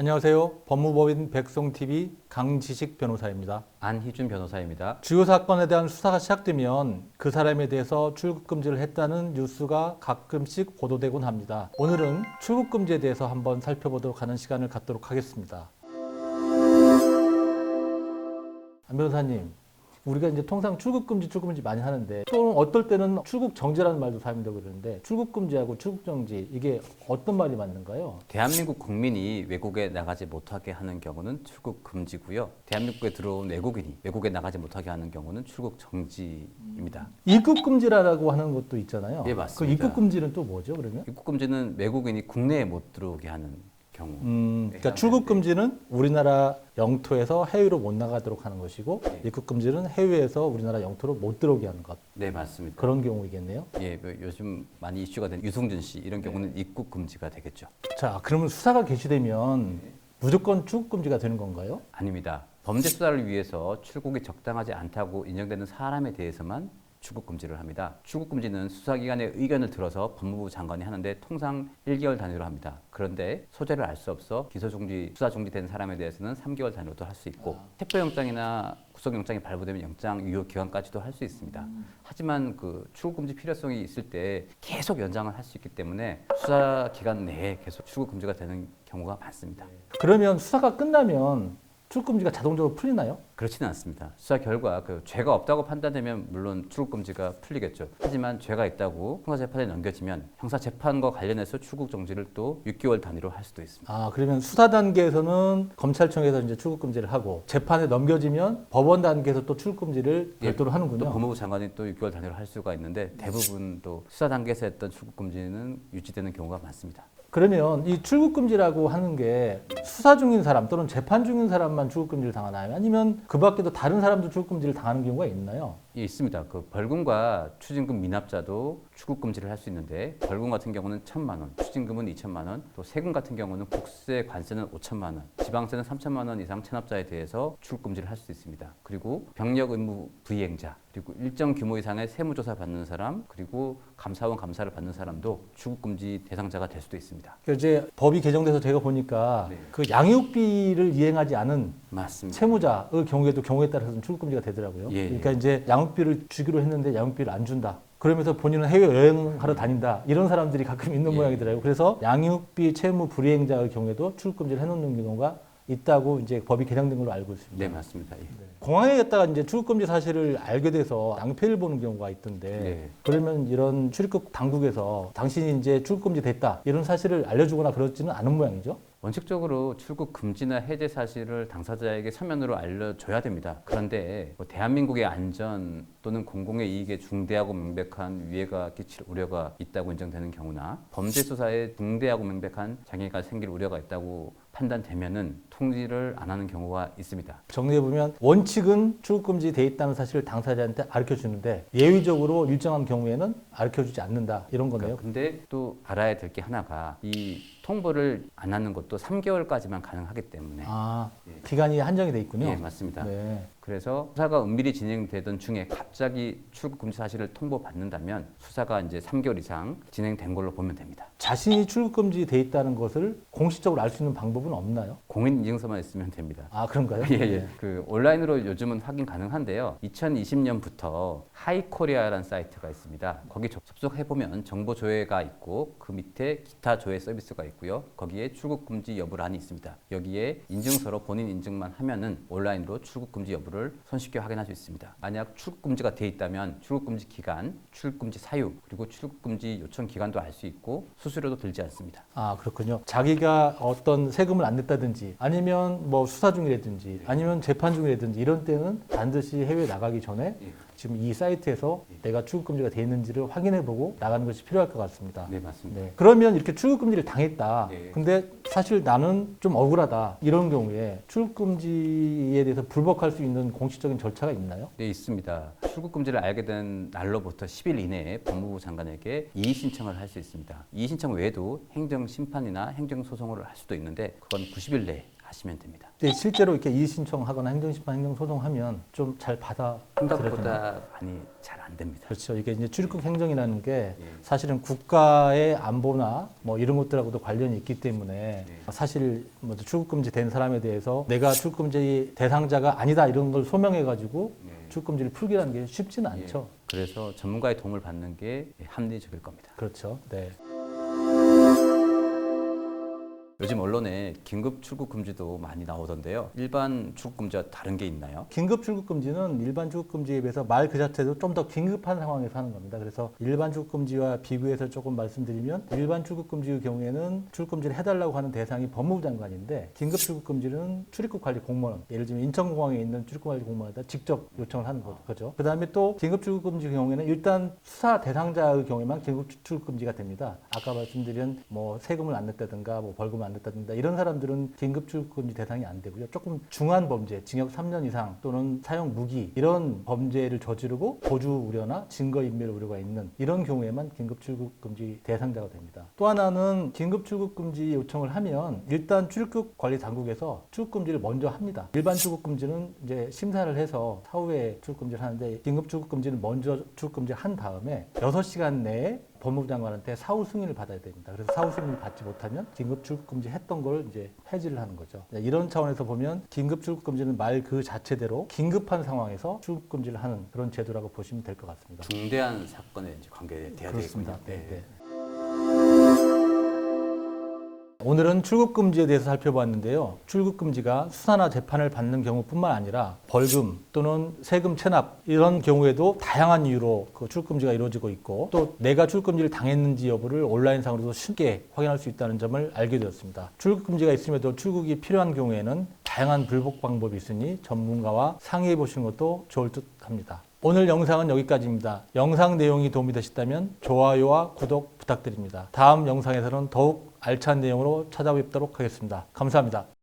안녕하세요. 법무법인 백송TV 강지식 변호사입니다. 안희준 변호사입니다. 주요 사건에 대한 수사가 시작되면 그 사람에 대해서 출국 금지를 했다는 뉴스가 가끔씩 보도되곤 합니다. 오늘은 출국 금지에 대해서 한번 살펴보도록 하는 시간을 갖도록 하겠습니다. 안 변호사님, 우리가 이제 통상 출국 금지, 출국 금지 많이 하는데 또 어떨 때는 출국 정지라는 말도 사용된다고 그러는데 출국 금지하고 출국 정지 이게 어떤 말이 맞는가요? 대한민국 국민이 외국에 나가지 못하게 하는 경우는 출국 금지고요. 대한민국에 들어온 외국인이 외국에 나가지 못하게 하는 경우는 출국 정지입니다. 입국 금지라고 하는 것도 있잖아요. 예, 맞습니다. 그 입국 금지는 또 뭐죠, 그러면? 입국 금지는 외국인이 국내에 못 들어오게 하는 경우. 음, 그러니까 해당되는데. 출국 금지는 우리나라 영토에서 해외로 못 나가도록 하는 것이고 네. 입국 금지는 해외에서 우리나라 영토로 못 들어오게 하는 것 네 맞습니다. 그런 경우이겠네요. 예, 뭐 요즘 많이 이슈가 된 유승준 씨 이런 경우는 입국 금지가 되겠죠. 자, 그러면 수사가 개시되면 무조건 출국 금지가 되는 건가요? 아닙니다. 범죄 수사를 위해서 출국이 적당하지 않다고 인정되는 사람에 대해서만 출국 금지를 합니다. 출국 금지는 수사기관의 의견을 들어서 법무부 장관이 하는데 통상 1개월 단위로 합니다. 그런데 소재를 알 수 없어 기소 중지, 수사 중지된 사람에 대해서는 3개월 단위로도 할 수 있고 체포영장이나 구속영장이 발부되면 영장 유효 기간까지도 할 수 있습니다. 하지만 그 출국 금지 필요성이 있을 때 계속 연장을 할 수 있기 때문에 수사 기간 내에 계속 출국 금지가 되는 경우가 많습니다. 그러면 수사가 끝나면 출국 금지가 자동적으로 풀리나요? 그렇지는 않습니다. 수사 결과 그 죄가 없다고 판단되면 물론 출국 금지가 풀리겠죠. 하지만 죄가 있다고 형사 재판에 넘겨지면 형사 재판과 관련해서 출국 정지를 또 6개월 단위로 할 수도 있습니다. 아, 그러면 수사 단계에서는 검찰청에서 이제 출국 금지를 하고 재판에 넘겨지면 법원 단계에서 또 출국 금지를 예, 별도로 하는군요. 또 법무부 장관이 또 6개월 단위로 할 수가 있는데 대부분 또 수사 단계에서 했던 출국 금지는 유지되는 경우가 많습니다. 그러면 이 출국 금지라고 하는 게 수사 중인 사람 또는 재판 중인 사람만 출국 금지를 당하나요? 아니면 그 밖에도 다른 사람도 출국 금지를 당하는 경우가 있나요? 예, 있습니다. 그 벌금과 추징금 미납자도 출국 금지를 할 수 있는데 벌금 같은 경우는 천만 원, 추징금은 이천만 원, 또 세금 같은 경우는 국세 관세는 오천만 원, 지방세는 삼천만 원 이상 체납자에 대해서 출국 금지를 할 수 있습니다. 그리고 병력 의무 부이행자, 그리고 일정 규모 이상의 세무조사 받는 사람, 그리고 감사원 감사를 받는 사람도 출국 금지 대상자가 될 수도 있습니다. 그 이제 법이 개정돼서 제가 보니까 네. 그 양육비를 이행하지 않은 맞습니다. 채무자의 경우에도 경우에 따라서 는 출국 금지가 되더라고요. 예, 예. 그러니까 이제 양육 비를 주기로 했는데 양육비를 안 준다. 그러면서 본인은 해외 여행하러 다닌다. 이런 사람들이 가끔 있는 예. 모양이더라고요. 그래서 양육비 채무 불이행자의 경우에도 출국 금지를 해놓는 경우가 있다고 이제 법이 개정된 걸로 알고 있습니다. 네, 맞습니다. 예. 공항에 갔다가 이제 출국 금지 사실을 알게 돼서 낭패를 보는 경우가 있던데 네. 그러면 이런 출입국 당국에서 당신이 이제 출국 금지 됐다 이런 사실을 알려주거나 그렇지는 않은 모양이죠. 원칙적으로 출국 금지나 해제 사실을 당사자에게 서면으로 알려줘야 됩니다. 그런데 뭐 대한민국의 안전 또는 공공의 이익에 중대하고 명백한 위해가 끼칠 우려가 있다고 인정되는 경우나 범죄 수사에 중대하고 명백한 장애가 생길 우려가 있다고 판단되면은 통지를 안 하는 경우가 있습니다. 정리해 보면 원칙은 출국 금지 돼 있다는 사실을 당사자한테 알려 주는데 예외적으로 일정한 경우에는 알려 주지 않는다 이런 거네요. 근데 또 알아야 될 게 하나가 이 통보를 안 하는 것도 3개월까지만 가능하기 때문에 아 기간이 한정이 돼 있군요. 예, 맞습니다. 네. 그래서 수사가 은밀히 진행되던 중에 갑자기 출국 금지 사실을 통보받는다면 수사가 이제 3개월 이상 진행된 걸로 보면 됩니다. 자신이 출국 금지 돼 있다는 것을 공식적으로 알 수 있는 방법은 없나요? 공인 인증서만 있으면 됩니다. 아 그런가요? 예, 예. 그 온라인으로 요즘은 확인 가능한데요. 2020년부터 하이코리아라는 사이트가 있습니다. 거기 접- 접속해 보면 정보 조회가 있고 그 밑에 기타 조회 서비스가 있고요. 거기에 출국 금지 여부란이 있습니다. 여기에 인증서로 본인 인증만 하면은 온라인으로 출국 금지 여부를 손쉽게 확인할 수 있습니다. 만약 출국 금지가 돼 있다면 출국 금지 기간, 출국 금지 사유, 그리고 출국 금지 요청 기간도 알 수 있고 수수료도 들지 않습니다. 아 그렇군요. 자기가 어떤 세금을 안 냈다든지 아니면 뭐 수사 중이라든지 아니면 재판 중이라든지 이런 때는 반드시 해외 나가기 전에 예. 지금 이 사이트에서 내가 출국 금지가 돼 있는지를 확인해보고 나가는 것이 필요할 것 같습니다. 네, 맞습니다. 네. 그러면 이렇게 출국 금지를 당했다. 네. 근데 사실 나는 좀 억울하다. 이런 경우에 출국 금지에 대해서 불복할 수 있는 공식적인 절차가 있나요? 네, 있습니다. 출국 금지를 알게 된 날로부터 10일 이내에 법무부 장관에게 이의 신청을 할 수 있습니다. 이의 신청 외에도 행정 심판이나 행정 소송을 할 수도 있는데 그건 90일 내에 하시면 됩니다. 근데 실제로 이렇게 이의 신청하거나 행정심판 행정소송하면 좀 잘 받아 생각보다 많이 잘 안 됩니다. 그렇죠. 이게 이제 출입국 행정이라는 게 예. 사실은 국가의 안보나 뭐 이런 것들하고도 관련이 있기 때문에 네. 사실 뭐 출국금지 된 사람에 대해서 내가 출국금지 대상자가 아니다 이런 걸 소명해 가지고 네. 출국금지를 풀기라는 게 쉽지는 예. 않죠. 그래서 전문가의 도움을 받는 게 합리적일 겁니다. 그렇죠. 네. 요즘 언론에 긴급 출국 금지도 많이 나오던데요. 일반 출국 금지와 다른 게 있나요? 긴급 출국 금지는 일반 출국 금지에 비해서 말 그 자체도 좀 더 긴급한 상황에서 하는 겁니다. 그래서 일반 출국 금지와 비교해서 조금 말씀드리면 일반 출국 금지의 경우에는 출국 금지를 해달라고 하는 대상이 법무부 장관인데 긴급 출국 금지는 출입국 관리 공무원 예를 들면 인천공항에 있는 출입국 관리 공무원에다 직접 요청을 하는 거- 거죠. 그 다음에 또 긴급 출국 금지 경우에는 일단 수사 대상자의 경우에만 긴급 출국 금지가 됩니다. 아까 말씀드린 뭐 세금을 안 냈다든가 뭐 벌금을 안 냈다든가 이런 사람들은 긴급 출국 금지 대상이 안 되고요. 조금 중한 범죄, 징역 3년 이상 또는 사형 무기 이런 범죄를 저지르고 보주 우려나 증거 인멸 우려가 있는 이런 경우에만 긴급 출국 금지 대상자가 됩니다. 또 하나는 긴급 출국 금지 요청을 하면 일단 출국 관리 당국에서 출국 금지를 먼저 합니다. 일반 출국 금지는 이제 심사를 해서 사후에 출국 금지를 하는데 긴급 출국 금지는 먼저 출국 금지를 한 다음에 6시간 내에 법무부 장관한테 사후 승인을 받아야 됩니다. 그래서 사후 승인을 받지 못하면 긴급 출국 금지 했던 걸 이제 해지를 하는 거죠. 네, 이런 차원에서 보면 긴급 출국 금지는 말 그 자체대로 긴급한 상황에서 출국 금지를 하는 그런 제도라고 보시면 될 것 같습니다. 중대한 사건에 관계돼야. 되겠군요. 네, 네. 오늘은 출국 금지에 대해서 살펴봤는데요. 출국 금지가 수사나 재판을 받는 경우뿐만 아니라 벌금 또는 세금 체납 이런 경우에도 다양한 이유로 그 출국 금지가 이루어지고 있고 또 내가 출국 금지를 당했는지 여부를 온라인상으로도 쉽게 확인할 수 있다는 점을 알게 되었습니다. 출국 금지가 있음에도 출국이 필요한 경우에는 다양한 불복 방법이 있으니 전문가와 상의해 보시는 것도 좋을 듯 합니다. 오늘 영상은 여기까지입니다. 영상 내용이 도움이 되셨다면 좋아요와 구독 부탁드립니다. 다음 영상에서는 더욱 알찬 내용으로 찾아뵙도록 하겠습니다. 감사합니다.